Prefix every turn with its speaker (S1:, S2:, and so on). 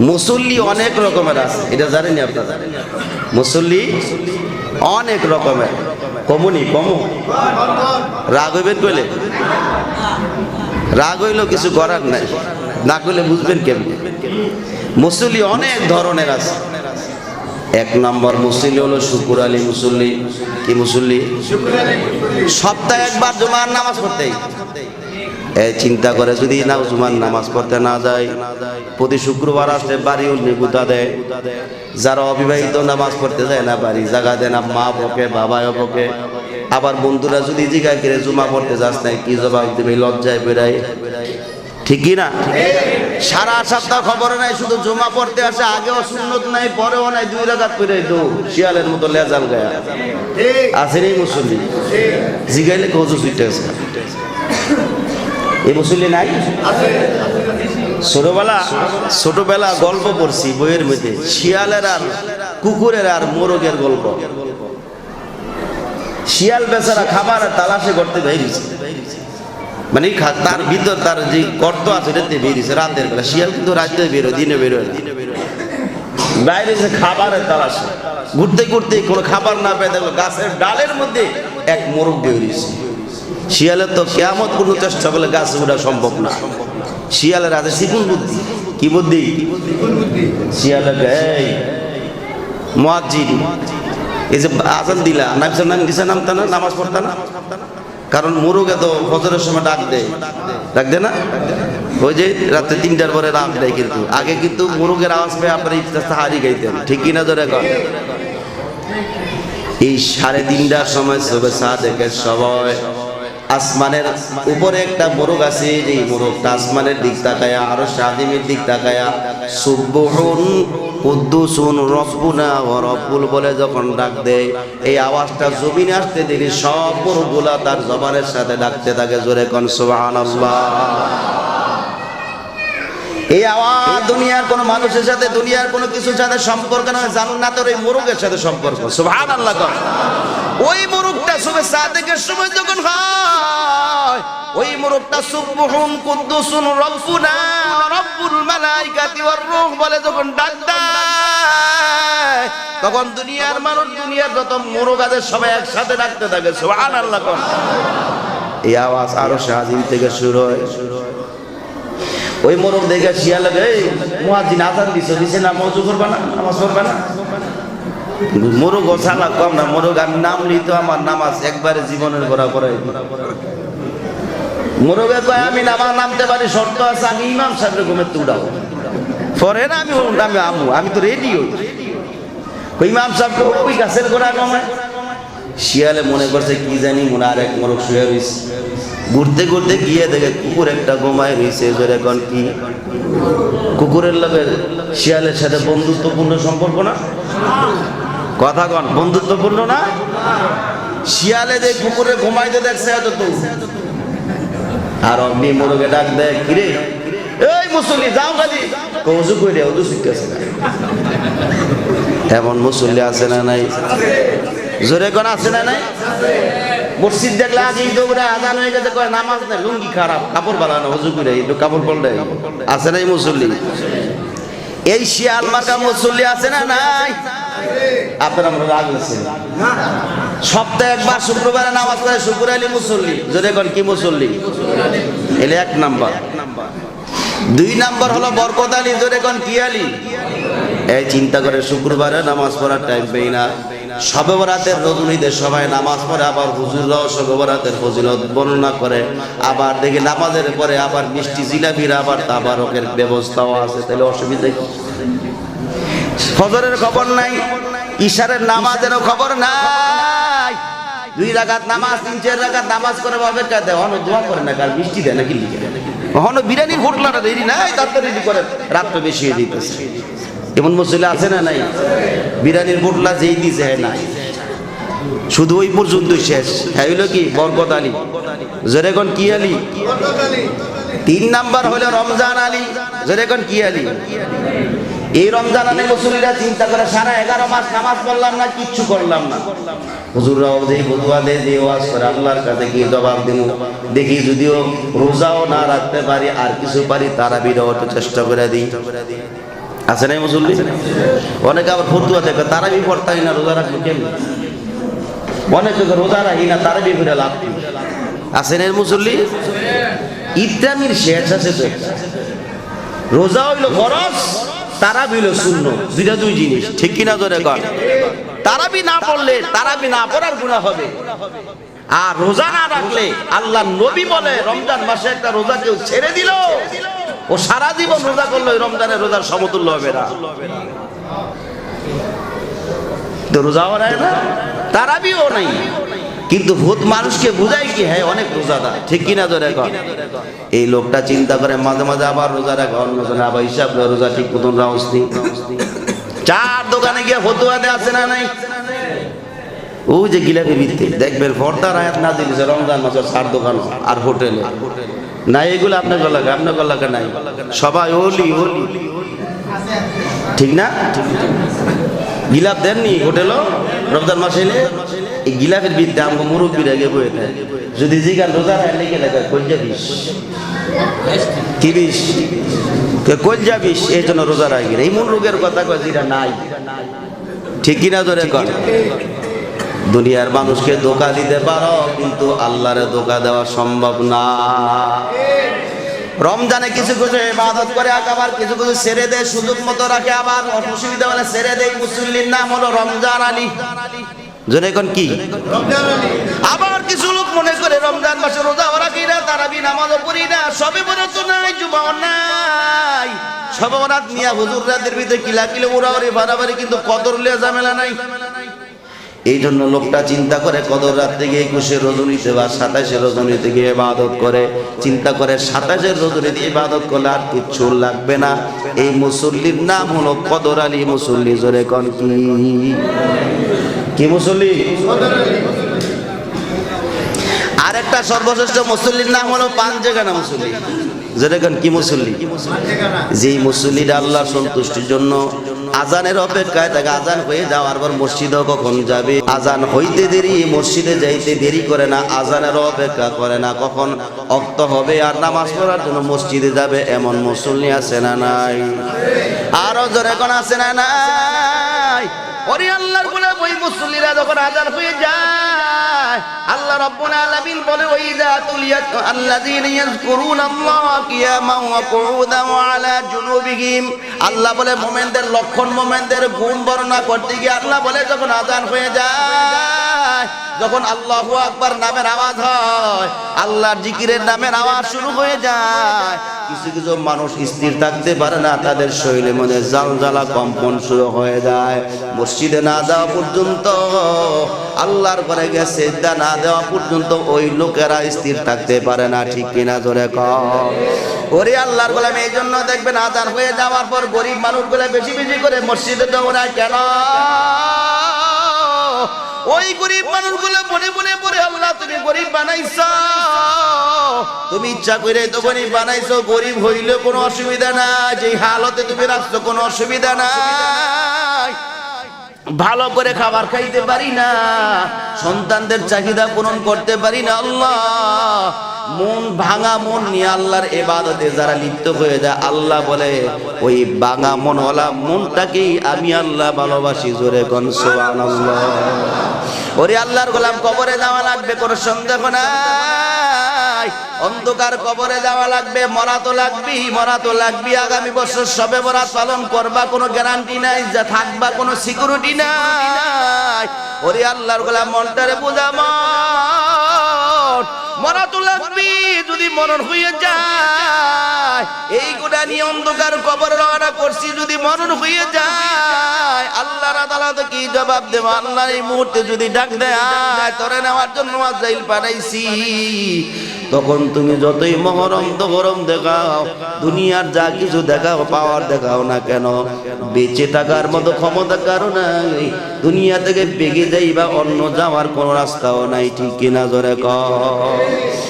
S1: মুসল্লি অনেক রকমের আছে। এটা জানেন আপনারা? মুসল্লি অনেক রকমের। কমুনি, কমু। রাগ হইবেন কইলে? রাগ হইলেও কিছু করার নাই। না করলে বুঝবেন কেমনি? মুসল্লি অনেক ধরনের আছে। এক নম্বর মুসল্লি হলো শুকুর আলী মুসল্লি। কি মুসল্লি? সপ্তাহে একবার জুমার নামাজ পড়তেই এই চিন্তা করে যদি না জুমার নামাজ পড়তে না যায় প্রতি শুক্রবার আসলে বাড়ি উল্লি গুতা দেয়। যারা অবিবাহিত নামাজ পড়তে যায় না বাড়ি জায়গা দেয় না মা বকে বাবাও বকে। আবার বন্ধুরা যদি জিজ্ঞাসা করে জুমা পড়তে যাস না কি জবাব দিবে? লজ্জায় বেড়ায়। ঠিক কি না? সারা সপ্তাহ খবর নাই শুধু জমা পড়তে আসে আগেও সুন্নত নাই পরেও নাই দুই রাগাত পরে দৌ শিয়ালের মতো লেজাল গায়া। আছে রে মুসল্লি। জিগাইলে কজু সুইটে আছে এই মুসল্লি নাই? ছোটবেলা ছোটবেলা গল্প পড়ছি বইয়ের মধ্যে, শিয়ালের আর কুকুরের আর মোরগের গল্প। শিয়াল বেচারা খাবার তালাশে করতে বেরিয়েছে মানে তার ভিতর তার যে গর্ত আছে, এটাতে বেরিয়েছে রাতের বেলা। শিয়াল কিন্তু রাতে বেরোয় দিনে বেরোয় না। বাইরে যে খাবারের তালাশে। ঘুরতে ঘুরতে কোনো খাবার না পেয়ে দেখল, গাছের ডালের মধ্যে এক মোরগ বেরিয়েছে শিয়ালের তো কেমন কোনো চেষ্টা করলে গাছ ওঠা সম্ভব না। শিয়ালের আছে শিকুন বুদ্ধি। কি বুদ্ধি? শিয়ালের এই মুয়াজ্জিন। এই যে আজান দিলা নামছে নাম দিছে নামতা না নামাজ পড়তা না কারণ মুরুগে তো ফজরের সময় ডাক দেয়। ডাক দেয় না? ওই যে রাত্রে তিনটার পরে ডাক দেয় কিন্তু। আগে কিন্তু মুরুগের আওয়াজ পেয়ে আপনার ইফতার হারি গাইতেন ঠিক কিনা ধরে কর এই সাড়ে তিনটার সময় সবে দেখে সবাই আসমানের উপরে একটা মোরগ আছে যে মোরগটা আসমানের দিক তাকায়া, আরও সাদিমের দিক তাকায়া সুব্বহুন কুদ্দুসুন রব্বুনা ও রব্বুল বলে যখন ডাক দেয়, এই আওয়াজটা জমিনে আসতে দেখি সব মোরগগুলা তার জবানের সাথে ডাকতে থাকে, জোরে কন, সুবহানাল্লাহ এই আওয়াজ দুনিয়ার কোনো মানুষের সাথে, দুনিয়ার কোনো কিছুর সাথে সম্পর্ক নয় জানুন না তোর এই মোরগের সাথে সম্পর্ক। সুবহান আল্লাহ কর ওই মোরগটা শুভে সাদেকের সময় যখন হয়, ওই মোরগটা সুবহুন কুদ্দুসুন রব্বুনা রব্বুল মালাইকাতি ওয়ার রূহ বলে যখন ডাক তখন দুনিয়ার মানুষ দুনিয়ার যত মোরগ আছে সবাই একসাথে ডাকতে থাকে সুবহান আল্লাহ কর। এই আওয়াজ আরও শাহিন থেকে শুরু হয়। ওই মোরগ দেখে শিয়াল এই মুয়াজ্জিন আজান দিছে দিছে না মজু করবা না, নামাজ পড়বা না? মোরগ সালা কম না, মোরগ আমি নাম নিই তো আমার নামাজ একবারে জীবনের করা করাই মোরগে কয়, আমি নামাজ নামতে পারি, শর্ত আছে, আমি ইমাম সাহেবের ঘুমে তুড়াও পরে না, আমি আমি আমু, আমি তো রেডি হই। ইমাম সাহেবকে ওই গাছের গোড়া কমায় শিয়ালে মনে করছে, কি জানি, মনে আর এক মোরগ শুয়ে রয়েছে ঘুরতে ঘুরতে গিয়ে দেখে কুকুর একটা গোমায় রয়েছে জোরে এখন কি? কুকুরের লগে শিয়ালের সাথে বন্ধুত্বপূর্ণ সম্পর্ক না? কথা কন বন্ধুত্বপূর্ণ না? শিয়ালে যে কুকুরে ঘুমাইতে দেখছে এত তো। আর অমনি মোরগে ডাক দেয়, কিরে? এই মুসল্লি, যাও কাজি কৌজু কইরে ওজু শিখতেছে এমন মুসল্লি আছে না নাই? জোরে কোন আছে না নাই? মসজিদ দেখলে আগে দৌড়ে আজান হয়ে গেছে, কয়, নামাজ নেই, লুঙ্গি খারাপ, কাপড় বানানো হুজু করে একটু কাপড় পরলে। আছে নাই মুসল্লি? এই শিয়াল মার্কা মুসল্লি আছে না নাই? আপনার আমরা রাগ হয়েছে সপ্তাহে একবার শুক্রবারে নামাজ পড়ে শুক্র আলী মুসল্লি। কি মুসল্লি? এলে এক নাম্বার। দুই নাম্বার হলো বরকত আলী জোরে কোন কি আলী? এই চিন্তা করে শুক্রবারে নামাজ পড়ার টাইম পেই না। সবে বরাতের রজনীতে সবাই নামাজ পড়ে আবার হুজুররাও সবে বরাতের ফজিলত বর্ণনা করে। আবার দেখি নামাজের পরে আবার মিষ্টি জিলাপির আবার তাবারকের ব্যবস্থাও আছে তাহলে অসুবিধা ফজরের খবর নাই ইশারের নামাজেরও খবর নাই। দুই রাকাত নামাজ, তিন, চার রাকাত নামাজ করে ভাবে দেয় হন দোয়া করে না কার মিষ্টি দেয় নাকি লিখে হন বিরিয়ানির হোটলাটা রেডি নাই, তার রেডি করে, রাত্রে বেশি হয়ে দিতেছে। এমন মুসলিম আছে না নাই? বিরিয়ানির বোটলা যেই দিছে হ্যাঁ নাই। শুধু ওই পর্যন্ত শেষ। হ্যাঁ কি? বরকত আলী। জোরেগন কি আলী? তিন নাম্বার হলো রমজান আলী। জোরেগন কি আলী? এই রমজান মুসলিরা চিন্তা করে, সারা এগারো মাস নামাজ পড়লাম না, কিচ্ছু করলাম না। হুজুররাও যে বদুয়া দে, যে ওয়াজ করে, আল্লাহর কাছে গিয়ে জবাব দিব দেখি যদিও রোজাও না রাখতে পারি, আর কিছু পারি তারা বিরত চেষ্টা করে দিই। আছে নাই মুসল্লি? অনেকে আবার ফতুয়া দেখে তারা বি পড়তাই না, রোজা রাখব কেমনি? অনেকে রোজা রাখি না তারা বি ফিরে লাভ? আছে নাই মুসল্লি? ইত্যামির শেষ আছে তো। রোজা হইল ফরজ তারা বিল শূন্য, দুইটা দুই জিনিস, ঠিক কিনা ধরে কর তারাবি না পড়লে তারাবি না পড়ার গুণা হবে। আর রোজা না রাখলে আল্লাহ নবী বলে, রমজান মাসে একটা রোজা কেউ ছেড়ে দিল, ও সারা জীবন রোজা করল রমজানের রোজার সমতুল্য হবে না। তো রোজা হয় না, তারাবিও নাই। কিন্তু ভূত মানুষকে বুঝাই কি? হ্যাঁ অনেক রোজাদার ঠিক কিনা ধরে কর এই লোকটা চিন্তা করে মাঝে মাঝে আবার রোজা রাখে। অন্যজনে আবার হিসাব রোজা ঠিক মতন রাউসনি চার দোকানে গিয়ে ফতুয়া দেওয়া আছে না নাই? ও যে গিলাপি ভিত্তি। দেখবেন ফর্দার আয়াত না দিলেছে রমজান মাসের সার দোকান আর হোটেলে। না এগুলো আপনার গলাকে আপনার গলাকে নাই। সবাই ওলি ওলি। ঠিক না? গিলাপ দেননি হোটেলও? রমজান মাসে এই গিলাপের বিদ্যা আমাকে মুরব্বীর আগে বয়ে দেয় যদি জিগান রোজা হয় লিখে লেখা কলজা বিষ? কি বিষ কলজা এই জন্য রোজা রাখি এই মন রোগের কথা কয় যেটা নাই। ঠিক কিনা ধরে কর দুনিয়ার মানুষকে ধোকা দিতে পারো, কিন্তু আল্লাহরে ধোকা দেওয়া সম্ভব না। রমজানে কিছু কিছু ইবাদত করে আবার কিছু কিছু ছেড়ে দেয়, সুযোগ মতো রাখে আবার। অসুবিধা হলে ছেড়ে দেয়। মুসল্লির নাম হলো রমজান আলী। জনে এখন কি? আবার কিছু লোক মনে করে, রমজান মাসে রোজা রাখি না, তারাবি নামাজও পড়ি না, সবে বলে তো নাই যুবা নাই। সবে বরাত মিয়া হুজুর রাতের ভিতরে কিলা কিলো উড়াউড়ি, বাড়াবাড়ি, কিন্তু কদর লিয়া ঝামেলা নাই। এই জন্য লোকটা চিন্তা করে, কদর রাত থেকে একুশে রজনীতে বা সাতাশে রজনীতে গিয়ে ইবাদত করে। চিন্তা করে সাতাশের রজনীতে ইবাদত করলে আর কিচ্ছু লাগবে না। এই মুসল্লির নাম হলো কদর আলী মুসল্লি, জোরে কন কি? কি মুসল্লি? আর একটা সর্বশ্রেষ্ঠ মুসল্লির নাম হলো পাঞ্জেগানা মুসল্লি। যেরকম কি মুসল্লি? যেই মুসল্লিরা আল্লাহ সন্তুষ্টির জন্য আজানের অপেক্ষায় থাকে, আজান হয়ে যাওয়ার পর মসজিদও কখন যাবে? আজান হইতে দেরি, মসজিদে যাইতে দেরি করে না, আজানের অপেক্ষা করে না, কখন অক্ত হবে আর নামাজ পড়ার জন্য মসজিদে যাবে এমন মুসল্লি আছে না নাই? আরও জোরে কোন আছে না নাই? ওরে আল্লাহর বলে ওই মুসল্লিরা যখন আজান হয়ে যায়, আল্লাহ রব্বুল আলামিন বলে, ওই যা তুলিয়াত আল্লাযীনা ইয়াযকুরুনাল্লাহা কিয়ামান ওয়া কুউদান ওয়া আলা জুনুবিহিম। আল্লাহ বলে, মোমেনদের লক্ষণ, মোমেনদের গুণ বর্ণনা করতে গিয়ে আল্লাহ বলে, যখন আজান হয়ে যায় যখন আল্লাহু আকবার নামের আওয়াজ হয়, আল্লাহর জিকিরের নামের আওয়াজ শুরু হয়ে যায়। কিছু কিছু মানুষ স্থির থাকতে পারে না, তাদের শরীরে মনে জাল জ্বালা কম্পন শুরু হয়ে যায়। মসজিদে না যাওয়া পর্যন্ত, আল্লাহর ঘরে গেছে না দেওয়া পর্যন্ত ওই লোকেরা স্থির থাকতে পারে না, ঠিক কিনা জোরে কম ওরে আল্লাহর গোলাম, এই জন্য দেখবেন আজান হয়ে যাওয়ার পর গরিব মানুষগুলো বেশি বেশি করে মসজিদে দৌড়ায়। কেন? ওই গরিব মানুষগুলো মনে মনে পড়ে আল্লাহ, তুমি গরিব বানাইছ। তুমি ইচ্ছা করে তো গরিব বানাইছো, গরিব হইলে কোনো অসুবিধা নাই। যে হালতে তুমি রাখছো, কোনো অসুবিধা নাই। ভালো করে খাবার খাইতে পারি না, সন্তানদের চাহিদা পূরণ করতে পারি না, আল্লাহ। মন ভাঙা মন নিয়ে আল্লাহর এবাদতে যারা লিপ্ত হয়ে যায়, আল্লাহ বলে, ওই ভাঙা মন মনওয়ালা মনটাকেই আমি আল্লাহ ভালোবাসি জোরে ওরে আল্লাহর গোলাম, কবরে যাওয়া লাগবে, কোনো সন্দেহ নাই। অন্ধকার কবরে যাওয়া লাগবে, মরা তো লাগবি মরা তো লাগবি আগামী বছর সবে বরাত পালন করবা, কোনো গ্যারান্টি নাই, যা থাকবা, কোনো সিকিউরিটি নাই। ওরে আল্লাহর গোলাম, মনটারে বোঝা মন। মরা তো লাগবি যদি মরণ হয়ে যায়, এই গোটা নিয়ে অন্ধকার কবর রওনা করছি, যদি মরণ হয়ে যায়, আল্লাহর আদালত কি জবাব দেব? আল্লাহ এই মুহূর্তে যদি ডাক দেয়, তোরে নেওয়ার জন্য আজাইল পাঠাইছি। তখন তুমি যতই মহরম দহরম দেখাও, দুনিয়ার যা কিছু দেখাও, পাওয়ার দেখাও না কেন? বেঁচে থাকার মতো ক্ষমতা কারও নাই। দুনিয়া থেকে বেগে যাই বা অন্য যাওয়ার কোনো রাস্তাও নাই, ঠিক কিনা জোরে কর